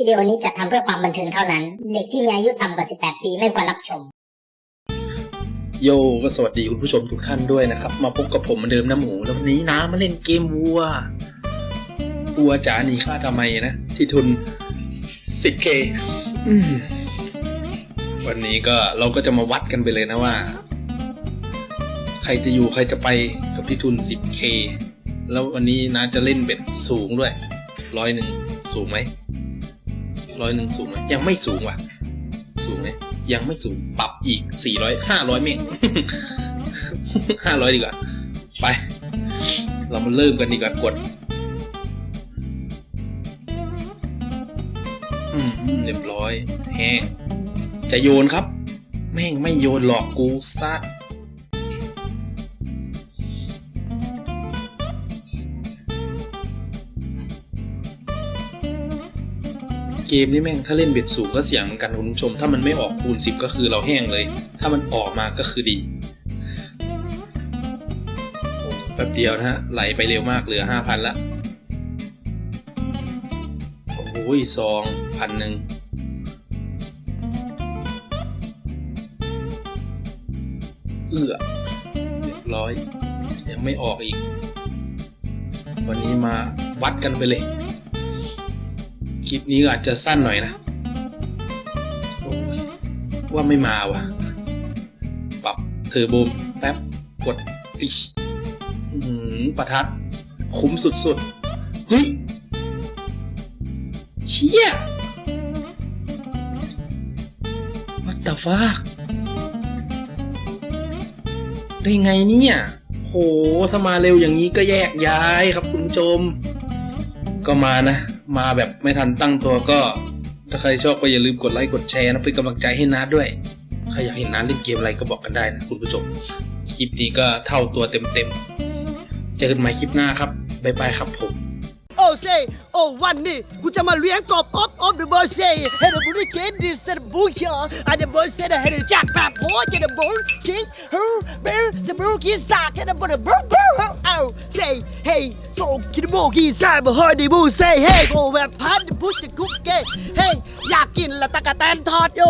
วิดีโอนี้จัดทำเพื่อความบันเทิงเท่านั้น เด็กที่มีอายุต่ำกว่า 18 ปีไม่ควรรับชม โยก็สวัสดีคุณผู้ชมทุกท่านด้วยนะครับ มาพบกับผมเหมือนเดิมนะหมูแล้ววันนี้น้ามาเล่นเกมวัววัวจ๋าหนีค่าทำไมนะ ที่ทุน 10k อืมวันนี้ก็เราก็จะมาวัดกันไปเลยนะว่า ใครจะอยู่ใครจะไปกับที่ทุน 10k แล้ววันนี้น้าจะเล่นเบ็ดสูงด้วยร้อยหนึ่งสูงไหม ร้อยหนึ่งสูงไหมยังไม่สูงว่ะ สูงไหมยังไม่สูงปรับอีกสี่ร้อยห้าร้อยเมตรห้าร้อยดีกว่า ไป เรามาเริ่มกันดีกว่ากดอืมเรียบร้อย แห้ง จะโยนครับ แม่งไม่โยนหลอกกูซัด เกมนี้แม่งถ้าเล่นเบ็ดสูงก็เสี่ยงเหมือนกันคุณผู้ชม ถ้ามันไม่ออกคูณสิบก็คือเราแห้งเลย ถ้ามันออกมาก็คือดีแป๊บเดียวนะฮะไหลไปเร็วมากเหลือห้าพันละโอ้ยซองพันหนึ่งเอื้อเรียบร้อย ยังไม่ออกอีก วันนี้มาวัดกันไปเลย ลิปนี้ก็อาจจะสั้นหน่อยนะ ว่าไม่มาว่ะ ปรับเทอร์โบมแป๊บ กดติชอื้อหือประทัด คุ้มสุดๆ เฮ้ย เชี่ย What the fuck ได้ไงเนี่ย โหถ้ามาเร็วอย่างนี้ก็แยกย้ายครับคุณผู้ชม ก็มานะ มาแบบไม่ทันตั้งตัวก็ ถ้าใครชอบก็อย่าลืมกดไลค์กดแชร์นะเป็นกำลังใจให้นัดด้วย ใครอยากเห็นนัดเล่นเกมอะไรก็บอกกันได้นะคุณผู้ชม คลิปนี้ก็เท่าตัวเต็มๆ เจอกันใหม่คลิปหน้าครับ บ๊ายบายครับผมโอ้เซโอ้วันนี้กูจะมาเลี้ยงกบอบอบเดอะบอสเซ่ให้เดอะบุรีเกนดิสเดอะบูเชาอันเดอะบอสเซ่ให้เดอะจักแบบโอ้ยเดอะบูคิสฮูเบลเดอะบูคิสากให้เดอะบูเดอะบูบูเอาเซ่เฮ้ยโซคิดโบกีซ่าบฮอดีบูเซ่ เฮ้ยโกแบบพันพุทธคุกเก้เฮ้ยอยากกินละตะกะแตนทอดโย